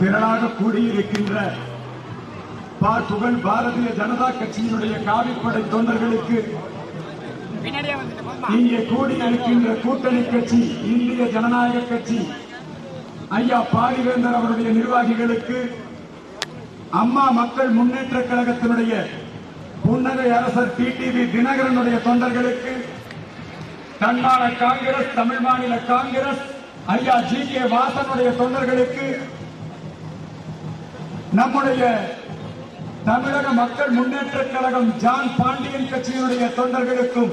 திரளாக கூடியிருக்கின்ற பா- புகழ் பாரதிய ஜனதா கட்சியினுடைய காவிப்படை தொண்டர்களுக்கு இங்கே கூடியிருக்கின்ற கூட்டணி கட்சி இந்திய ஜனநாயக கட்சி ஐயா பாரிவேந்தர் அவருடைய நிர்வாகிகளுக்கு அம்மா மக்கள் முன்னேற்ற கழகத்தினுடைய புன்னகை அரசர் டிடிவி தினகரனுடைய தொண்டர்களுக்கு தன்னால காங்கிரஸ் தமிழ் மாநில காங்கிரஸ் ஐயா ஜி கே வாசனுடைய தொண்டர்களுக்கு நம்முடைய தமிழக மக்கள் முன்னேற்ற கழகம் ஜான் பாண்டியன் கட்சியினுடைய தொண்டர்களுக்கும்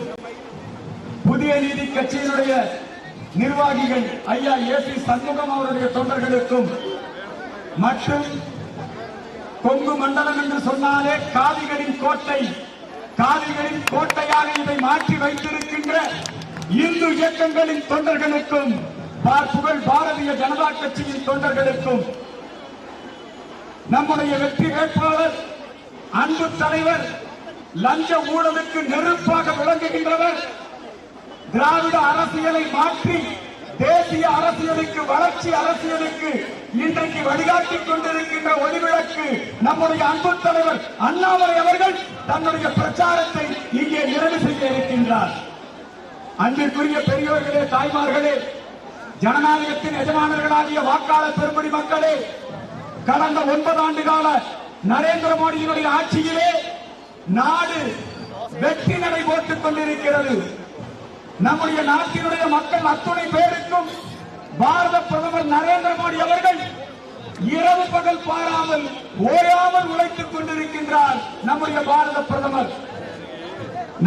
புதிய நீதி கட்சியினுடைய நிர்வாகிகள் ஐயா ஏ பி சண்முகம் அவருடைய தொண்டர்களுக்கும் மற்றும் கொங்கு மண்டலம் என்று சொன்னாலே காவிகளின் கோட்டை காவிகளின் கோட்டையாக இதை மாற்றி வைத்திருக்கின்ற இந்து இயக்கங்களின் தொண்டர்களுக்கும் புகழ் பாரதிய ஜனதா கட்சியின் தொண்டர்களுக்கும் நம்முடைய வெற்றி வேட்பாளர் அன்பு தலைவர் லஞ்ச ஊழலுக்கு நெருப்பாக விளங்குகின்றவர் திராவிட அரசியலை மாற்றி தேசிய அரசியலுக்கு வளர்ச்சி அரசியலுக்கு இன்றைக்கு வழிகாட்டிக் கொண்டிருக்கின்ற ஒளிவிளக்கு நம்முடைய அன்பு தலைவர் அண்ணாமலை அவர்கள் தன்னுடைய பிரச்சாரத்தை இங்கே நிறைவு செய்ய இருக்கின்றார். அன்பிற்குரிய பெரியோர்களே தாய்மார்களே ஜனநாயகத்தின் எஜமானர்களாகிய வாக்காளர் பெருமடி மக்களே கடந்த ஒன்பது ஆண்டு கால நரேந்திர மோடியினுடைய ஆட்சியிலே நாடு வெற்றி நடை போட்டுக் கொண்டிருக்கிறது. நம்முடைய நாட்டினுடைய மக்கள் அத்துணை பேருக்கும் பாரத பிரதமர் நரேந்திர மோடி அவர்கள் இரவு பகல் பாராமல் ஓயாமல் உழைத்துக் கொண்டிருக்கின்றார் நம்முடைய பாரத பிரதமர்.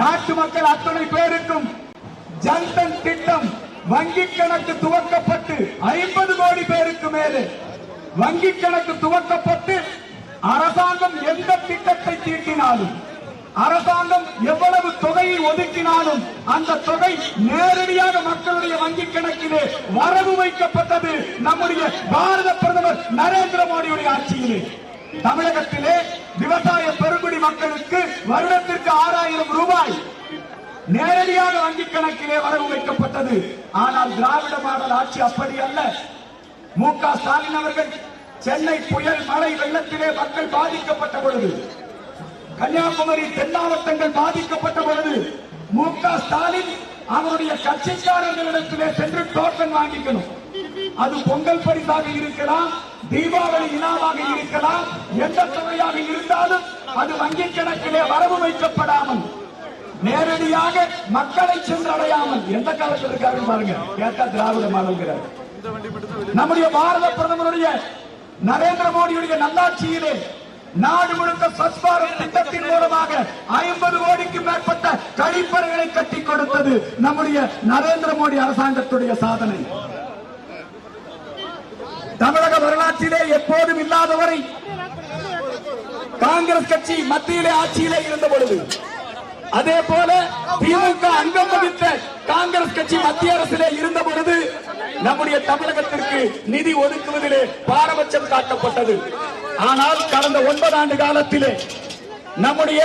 நாட்டு மக்கள் அத்துணை பேருக்கும் ஜன்தன் திட்டம் வங்கி கணக்கு துவக்கப்பட்டு ஐம்பது கோடி பேருக்கு மேலே. வங்கி கணக்கு துவக்கப்பட்டு அரசாங்கம் எந்த திட்டத்தை தீட்டினாலும் அரசாங்கம் எவ்வளவு தொகையை ஒதுக்கினாலும் அந்த தொகை நேரடியாக மக்களுடைய வங்கி கணக்கிலே வரவு வைக்கப்பட்டது நம்முடைய பாரத பிரதமர் நரேந்திர மோடியுடைய ஆட்சியிலே. தமிழகத்திலே விவசாய பெருங்குடி மக்களுக்கு வருடத்திற்கு ஆறாயிரம் ரூபாய் நேரடியாக வங்கி கணக்கிலே வரவு வைக்கப்பட்டது. ஆனால் திராவிட மாடல் ஆட்சி அப்படி அல்ல. மு க ஸ்டாலின் அவர்கள் சென்னை புயல் மழை வெள்ளத்திலே மக்கள் பாதிக்கப்பட்ட பொழுது கன்னியாகுமரி தென் மாவட்டங்கள் பாதிக்கப்பட்ட பொழுது மு க ஸ்டாலின் அவருடைய கட்சிக்காரர்களிடத்திலே சென்று டோக்கன் வாங்கிக்கணும். அது பொங்கல் பரிசாக இருக்கலாம் தீபாவளி இனாமாக இருக்கலாம் எந்த தொகையாக இருந்தாலும் அது வங்கி கணக்கிலே வரவு வைக்கப்படாமல் நேரடியாக மக்களை சென்றடையாமல் எந்த காலத்தில் இருக்காரு பாருங்க கேட்டா திராவிட மாடல்கிறார். நம்முடைய பாரத பிரதமருடைய நரேந்திர மோடியுடைய நல்லாட்சியிலே நாடு முழுக்க சஸ்பாரம் திட்டத்தின் மூலமாக ஐம்பது கோடிக்கு மேற்பட்ட கழிப்பறைகளை கட்டி கொடுத்தது நம்முடைய நரேந்திர மோடி அரசாங்கத்துடைய சாதனை. தமிழக வரலாற்றிலே எப்போதும் இல்லாதவரை காங்கிரஸ் கட்சி மத்தியிலே ஆட்சியிலே இருந்த பொழுது அதே போல திமுக அங்கம் வகித்த காங்கிரஸ் கட்சி மத்திய அரசிலே இருந்த பொழுது நம்முடைய தமிழகத்திற்கு நிதி ஒதுக்குவதிலே பாரபட்சம் காட்டப்பட்டது. ஆனால் கடந்த ஒன்பது ஆண்டு காலத்திலே நம்முடைய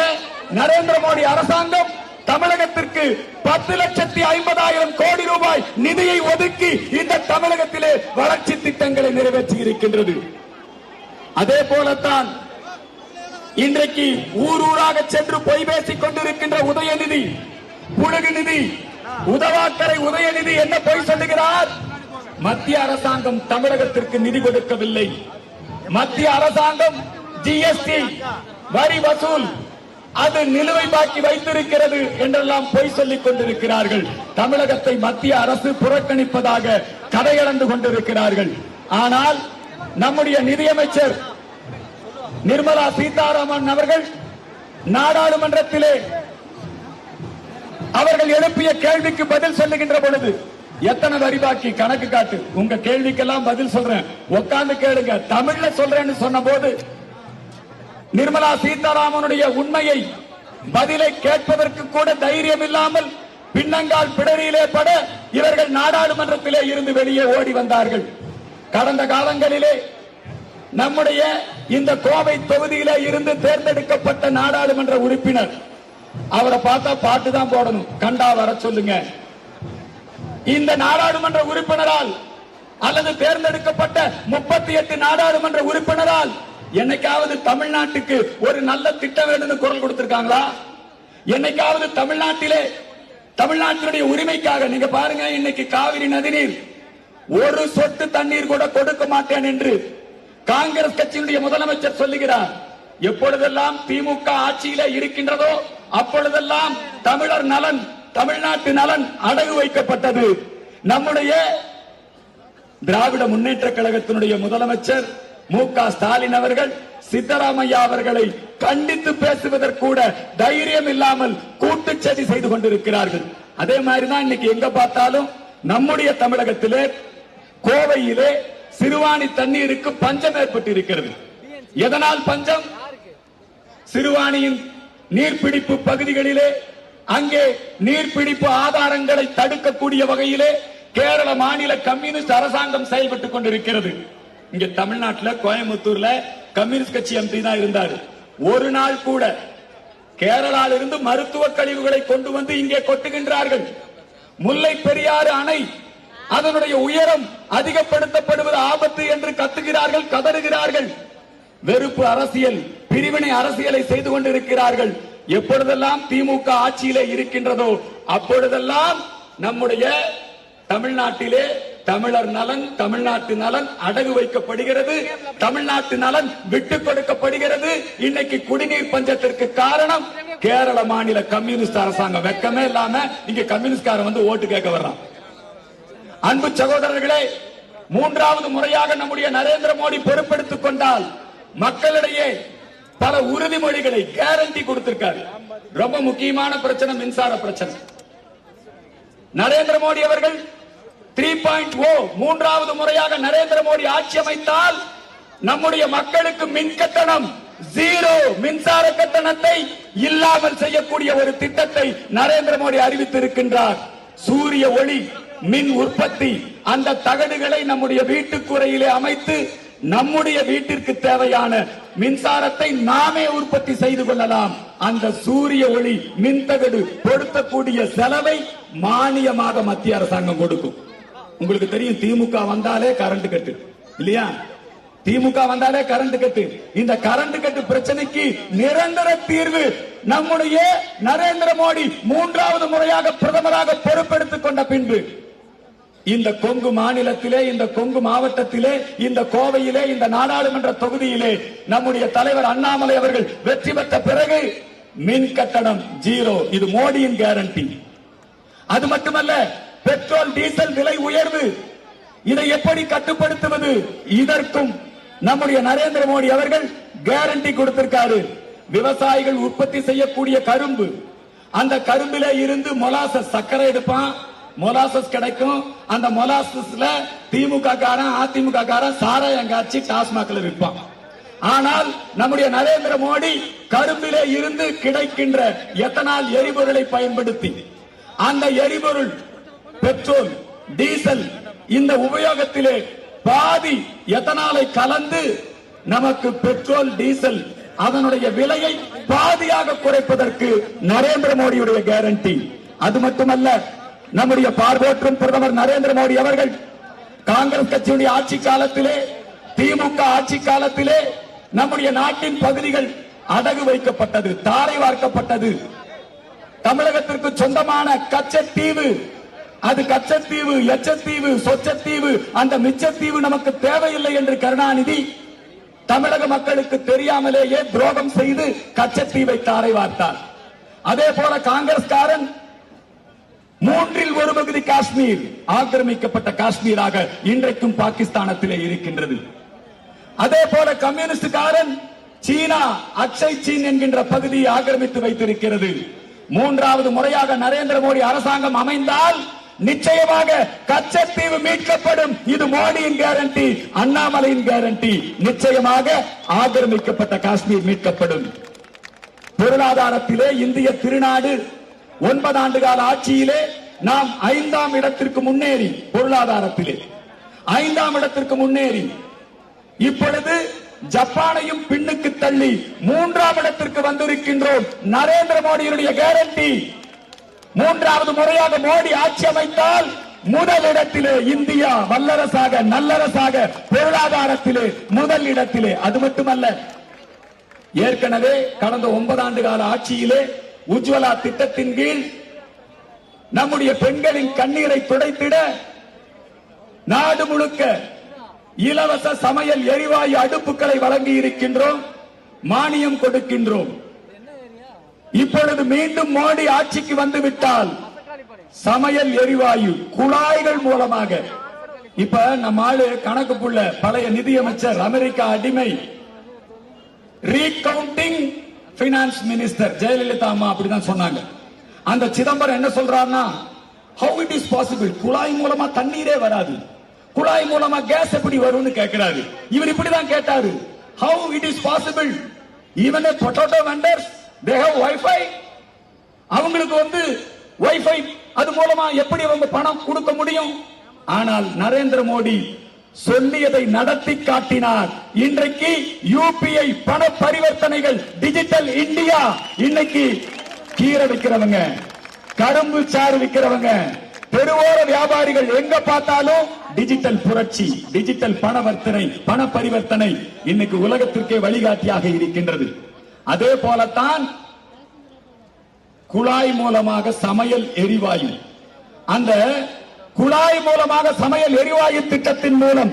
நரேந்திர மோடி அரசாங்கம் தமிழகத்திற்கு பத்து லட்சத்தி ஐம்பதாயிரம் கோடி ரூபாய் நிதியை ஒதுக்கி இந்த தமிழகத்திலே வளர்ச்சி திட்டங்களை நிறைவேற்றி இருக்கின்றது அதே போலத்தான் இன்றைக்கு ஊர் ஊராக சென்று பொய் பேசிக் கொண்டிருக்கின்ற உதயநிதி புழுகு நிதி உதவாக்கரை உதயநிதி என்ன பொய் சொல்லுகிறார்? மத்திய அரசாங்கம் தமிழகத்திற்கு நிதி கொடுக்கவில்லை. மத்திய அரசாங்கம் ஜிஎஸ்டி வரி வசூல் அது நிலுவை பாக்கி வைத்திருக்கிறது என்றெல்லாம் பொய் சொல்லிக் கொண்டிருக்கிறார்கள். தமிழகத்தை மத்திய அரசு புறக்கணிப்பதாக கதையளந்து கொண்டிருக்கிறார்கள். ஆனால் நம்முடைய நிதியமைச்சர் நிர்மலா சீதாராமன் அவர்கள் நாடாளுமன்றத்திலே அவர்கள் எழுப்பிய கேள்விக்கு பதில் சொல்லுகின்ற பொழுது எத்தனை வரி பாக்கி கணக்கு காட்டு? உங்க கேள்விக்கெல்லாம் பதில் சொல்றேன். உட்கார்ந்து கேளுங்க. தமிழ்ல சொல்றேன்னு சொன்ன போது நிர்மலா சீதாராமனுடைய உண்மையை பதிலை கேட்பதற்கு கூட தைரியம் இல்லாமல் பின்னங்கால் பிடரியிலே பட இவர்கள் நாடாளுமன்றத்திலே இருந்து வெளியே ஓடி வந்தார்கள். கடந்த காலங்களிலே நம்முடைய இந்த கோவை தொகுதியிலே இருந்து தேர்ந்தெடுக்கப்பட்ட நாடாளுமன்ற உறுப்பினர். அவரை பார்த்தா பாட்டு தான் போடணும். கண்டா வர சொல்லுங்க. இந்த நாடாளுமன்ற உறுப்பினரால் அல்லது தேர்ந்தெடுக்கப்பட்ட முப்பத்தி எட்டு நாடாளுமன்ற உறுப்பினரால் என்னைக்காவது தமிழ்நாட்டுக்கு ஒரு நல்ல திட்டம் வேணும்னு குரல் கொடுத்திருக்காங்களா? என்னைக்காவது தமிழ்நாட்டிலே தமிழ்நாட்டினுடைய உரிமைக்காக நீங்க பாருங்க இன்னைக்கு காவிரி நதிநீர் ஒரு சொட்டு தண்ணீர் கூட கொடுக்க மாட்டேன் என்று காங்கிரஸ் கட்சியினுடைய முதலமைச்சர் சொல்லுகிறார். எப்பொழுதெல்லாம் திமுக ஆட்சியில இருக்கின்றதோ அப்பொழுதெல்லாம் தமிழர் நலன் தமிழ்நாட்டு நலன் அடகு வைக்கப்பட்டது. நம்முடைய திராவிட முன்னேற்ற கழகத்தினுடைய முதலமைச்சர் மு க ஸ்டாலின் அவர்கள் சித்தராமையா அவர்களை கண்டித்து பேசுவதற்கூட தைரியம் இல்லாமல் கூட்டுச்சதி செய்து கொண்டிருக்கிறார்கள். அதே மாதிரிதான் இன்னைக்கு எங்க பார்த்தாலும் நம்முடைய தமிழகத்திலே கோவையிலே சிறுவாணி தண்ணீருக்கு பஞ்சம் ஏற்பட்டு இருக்கிறது எதனால் பஞ்சம்? சிறுவாணியின் நீர்பிடிப்பு பகுதிகளிலே அங்கே நீர்பிடிப்பு ஆதாரங்களை தடுக்கக்கூடிய வகையிலே கேரள மாநில கம்யூனிஸ்ட் அரசாங்கம் செயல்பட்டுக் கொண்டிருக்கிறது. இங்க தமிழ்நாட்டுல கோயம்புத்தூர்ல கம்யூனிஸ்ட் கட்சி எம்பி தான் இருந்தாரு. ஒரு நாள் கூட கேரளாவில் இருந்து மருத்துவ கழிவுகளை கொண்டு வந்து இங்கே கொட்டுகின்றார்கள். முல்லை பெரியாறு அணை அதனுடைய உயரம் அதிகப்படுத்தப்படுவது ஆபத்து என்று கத்துகிறார்கள் கதறுகிறார்கள். வெறுப்பு அரசியல் பிரிவினை அரசியலை செய்து கொண்டிருக்கிறார்கள். எப்பொழுதெல்லாம் திமுக ஆட்சியிலே இருக்கின்றதோ அப்பொழுதெல்லாம் நம்முடைய தமிழ்நாட்டிலே தமிழர் நலன் தமிழ்நாட்டு நலன் அடகு வைக்கப்படுகிறது. தமிழ்நாட்டு நலன் விட்டுக் கொடுக்கப்படுகிறது. இன்னைக்கு குடிநீர் பஞ்சத்திற்கு காரணம் கேரள மாநில கம்யூனிஸ்ட் அரசாங்கம் வெக்கமே இல்லாம இங்க கம்யூனிஸ்ட்காரன் வந்து ஓட்டு கேட்க வர்றான். அன்பு சகோதரர்களே மூன்றாவது முறையாக நம்முடைய நரேந்திர மோடி பொறுப்பெடுத்துக் கொண்டால் மக்களிடையே பல உறுதிமொழிகளை கேரண்டி கொடுத்திருக்காரு. ரொம்ப முக்கியமான பிரச்சனை மின்சார பிரச்சனை. நரேந்திர மோடி அவர்கள் த்ரீ பாயிண்ட் ஓ மூன்றாவது முறையாக நரேந்திர மோடி ஆட்சி அமைத்தால் நம்முடைய மக்களுக்கு மின் கட்டணம் ஜீரோ மின்சார கட்டணத்தை இல்லாமல் செய்யக்கூடிய ஒரு திட்டத்தை நரேந்திர மோடி அறிவித்திருக்கின்றார். சூரிய ஒளி மின் உற்பத்தி அந்த தகடுகளை நம்முடைய வீட்டுக்குறையிலே அமைத்து நம்முடைய வீட்டிற்கு தேவையான மின்சாரத்தை நாமே உற்பத்தி செய்து கொள்ளலாம். அந்த சூரிய ஒளி மின்தகடு பொருத்தக்கூடிய செலவை மானியமாக மத்திய அரசாங்கம் கொடுக்கும். உங்களுக்கு தெரியும் திமுக வந்தாலே கரண்ட் கட்டு இல்லையா? திமுக வந்தாலே கரண்ட் கட்டு இந்த கரண்ட் கட்டு பிரச்சனைக்கு நிரந்தர தீர்வு நம்முடைய நரேந்திர மோடி மூன்றாவது முறையாக பிரதமராக பொறுப்பெடுத்துக் கொண்ட பின்பு. இந்த கொங்கு மாநிலத்திலே இந்த கொங்கு மாவட்டத்திலே இந்த கோவையிலே இந்த நாடாளுமன்ற தொகுதியிலே நம்முடைய தலைவர் அண்ணாமலை அவர்கள் வெற்றி பெற்ற பிறகு மின் கட்டணம் ஜீரோ. இது மோடியின் கேரண்டி அது மட்டுமல்ல பெட்ரோல் டீசல் விலை உயர்வு. இதை எப்படி கட்டுப்படுத்துவது? இதற்கும் நம்முடைய நரேந்திர மோடி அவர்கள் கேரண்டி கொடுத்திருக்காரு. விவசாயிகள் உற்பத்தி செய்யக்கூடிய கரும்பு. அந்த கரும்பில இருந்து மொலாசஸ் சர்க்கரை எடுப்பான். மொலாசஸ் கிடைக்கும். அந்த மொலாசஸ்ல திமுக காரன் அதிமுக காரன் சாராயம் காய்ச்சி டாஸ்மாக்ல விற்பான். ஆனால் நம்முடைய நரேந்திர மோடி கரும்பிலே இருந்து கிடைக்கின்ற எத்தனால் எரிபொருளை பயன்படுத்தி அந்த எரிபொருள் பெட்ரோல் டீசல் இந்த உபயோகத்திலே பாதி எத்தனாலை கலந்து நமக்கு பெட்ரோல் டீசல் அதனுடைய விலையை பாதியாக குறைப்பதற்கு நரேந்திர மோடியுடைய கேரண்டி அது மட்டுமல்ல நம்முடைய பார்வோற்றும் பிரதமர் நரேந்திர மோடி அவர்கள் காங்கிரஸ் கட்சியுடைய ஆட்சி காலத்திலே திமுக ஆட்சி காலத்திலே நம்முடைய நாட்டின் பகுதிகள் அடகு வைக்கப்பட்டது தாரை வார்க்கப்பட்டது. தமிழகத்திற்கு சொந்தமான கச்சத்தீவு அது கச்சத்தீவு எச்சத்தீவு சொச்சத்தீவு அந்த மிச்சத்தீவு நமக்கு தேவையில்லை என்று கருணாநிதி தமிழக மக்களுக்கு தெரியாமலேயே துரோகம் செய்து கச்சத்தீவை தாரை வார்த்தார். அதே போல காங்கிரஸ்காரன் மூன்றில் ஒரு பகுதி காஷ்மீர். ஆக்கிரமிக்கப்பட்ட காஷ்மீராக இன்றைக்கும் பாகிஸ்தானத்திலே இருக்கின்றது. அதே போல கம்யூனிஸ்டுக்காரன் சீனா அக்ஷய் சீன் என்கின்ற பகுதியை ஆக்கிரமித்து வைத்திருக்கிறது. மூன்றாவது முறையாக நரேந்திர மோடி அரசாங்கம் அமைந்தால் நிச்சயமாக கச்சத்தீவு மீட்கப்படும். இது மோடியின் கேரண்டி அண்ணாமலையின் கேரண்டி நிச்சயமாக ஆக்கிரமிக்கப்பட்ட காஷ்மீர் மீட்கப்படும். பொருளாதாரத்திலே இந்திய திருநாடு ஒன்பது ஆண்டு கால ஆட்சியிலே நாம் ஐந்தாம் இடத்திற்கு முன்னேறி பொருளாதாரத்திலே. ஐந்தாம் இடத்திற்கு முன்னேறி. இப்பொழுது ஜப்பானையும் பின்னுக்கு தள்ளி மூன்றாம் இடத்திற்கு வந்திருக்கின்றோம். நரேந்திர மோடியினுடைய கேரண்டி மூன்றாவது முறையாக மோடி ஆட்சி அமைத்தால் முதல் இடத்திலே இந்தியா வல்லரசாக நல்லரசாக பொருளாதாரத்திலே முதல் இடத்திலே. அது மட்டுமல்ல ஏற்கனவே கடந்த ஒன்பதாண்டு கால ஆட்சியிலே உஜ்வலா திட்டத்தின் கீழ் நம்முடைய பெண்களின் கண்ணீரை துடைத்திட நாடு முழுக்க இலவச சமையல் எரிவாயு அடுப்புகளை வழங்கி இருக்கின்றோம் மானியம் கொடுக்கின்றோம். இப்பொழுது மீண்டும் மோடி ஆட்சிக்கு வந்துவிட்டால் சமையல் எரிவாயு குழாய்கள் மூலமாக. இப்ப நம்ம ஆளு கணக்கு புள்ள பழைய நிதியமைச்சர் அமெரிக்கா அடிமை. ரீகவுண்டிங் பினான்ஸ் மினிஸ்டர் ஜெயலலிதா அம்மா அப்படிதான் சொன்னாங்க. அந்த சிதம்பரம் என்ன சொல்றாருன்னா ஹவு இட் இஸ் பாசிபிள் குழாய் மூலமா தண்ணீரே வராது. குழாய் மூலமா கேஸ் எப்படி வரும்னு கேட்கிறாரு இவர் இப்படிதான் கேட்டாரு. How it is possible even potato vendors they have wifi அவங்களுக்கு வந்து வைஃபை அது மூலமா எப்படி அவங்க பணம் கொடுக்க முடியும்? ஆனால் நரேந்திர மோடி சொல்லியதை நடத்தி காட்டினார். இன்றைக்கு யூபிஐ பண பரிவர்த்தனைகள் டிஜிட்டல் இந்தியா இன்னைக்கு கீரை விற்கிறவங்க கரும்பு சாறு விக்கிறவங்க தெருவோர வியாபாரிகள் எங்க பார்த்தாலும் டிஜிட்டல் புரட்சி டிஜிட்டல் பணவர்த்தனை பண பரிவர்த்தனை இன்னைக்கு உலகத்திற்கே வழிகாட்டியாக இருக்கின்றது. அதே போலத்தான் குழாய் மூலமாக சமையல் எரிவாயு. அந்த குழாய் மூலமாக சமையல் எரிவாயு திட்டத்தின் மூலம்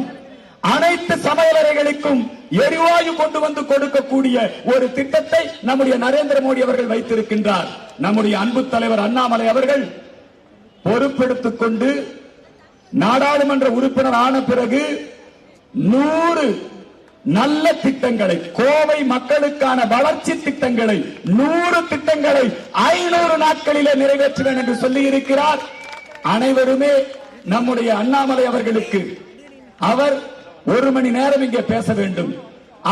அனைத்து சமையலறைகளுக்கும் எரிவாயு கொண்டு வந்து கொடுக்கக்கூடிய ஒரு திட்டத்தை நம்முடைய நரேந்திர மோடி அவர்கள் வைத்திருக்கின்றார். நம்முடைய அன்பு தலைவர் அண்ணாமலை அவர்கள் பொறுப்பெடுத்துக் கொண்டு நாடாளுமன்ற உறுப்பினர் ஆன பிறகு நூறு நல்ல திட்டங்களை கோவை மக்களுக்கான வளர்ச்சி திட்டங்களை நூறு திட்டங்களை ஐநூறு நாட்களிலே நிறைவேற்றுவேன் என்று சொல்லி இருக்கிறார் அனைவருமே நம்முடைய அண்ணாமலை அவர்களுக்கு அவர் ஒரு மணி நேரம் இங்கே பேச வேண்டும்.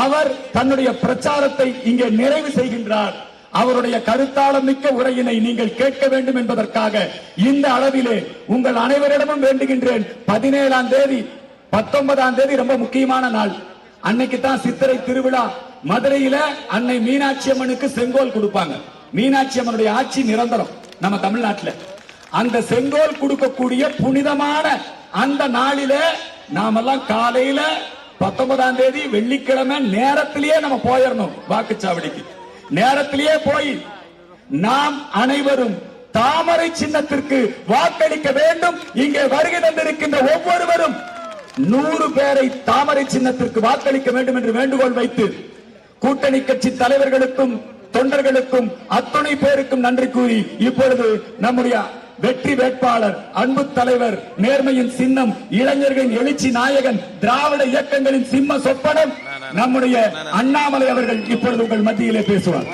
அவர் தன்னுடைய பிரச்சாரத்தை இங்கே நிறைவு செய்கின்றார். அவருடைய கருத்தாளம் மிக்க உரையினை நீங்கள் கேட்க வேண்டும் என்பதற்காக இந்த அளவிலே உங்கள் அனைவரிடமும் வேண்டுகின்றேன். பதினேழாம் தேதி பத்தொன்பதாம் தேதி ரொம்ப முக்கியமான நாள். அன்னைக்கு தான் சித்திரை திருவிழா. மதுரையில அன்னை மீனாட்சி அம்மனுக்கு செங்கோல் கொடுப்பாங்க. மீனாட்சி அம்மனுடைய ஆட்சி நிரந்தரம் நம்ம தமிழ்நாட்டுல. அந்த செங்கோல் கொடுக்கக்கூடிய புனிதமான அந்த நாளில நாமெல்லாம் காலையில பத்தொன்பதாம் தேதி வெள்ளிக்கிழமை நேரத்திலேயே நம்ம போயிடணும் வாக்குச்சாவடிக்கு. நேரத்திலேயே போய் நாம் அனைவரும் தாமரை சின்னத்திற்கு வாக்களிக்க வேண்டும். இங்கே வருகை தந்திருக்கின்ற ஒவ்வொருவரும் நூறு பேரை தாமரை சின்னத்திற்கு வாக்களிக்க வேண்டும் என்று வேண்டுகோள் வைத்து கூட்டணி கட்சி தலைவர்களுக்கும் தொண்டர்களுக்கும் அத்துணை பேருக்கும் நன்றி கூறி இப்பொழுது நம்முடைய வெற்றி வேட்பாளர் அன்பு தலைவர் நேர்மையின் சின்னம் இளைஞர்களின் எழுச்சி நாயகன் திராவிட இயக்கங்களின் சிம்ம சொப்பனம் நம்முடைய அண்ணாமலை அவர்கள் இப்பொழுது உங்கள் மத்தியிலே பேசுவார்.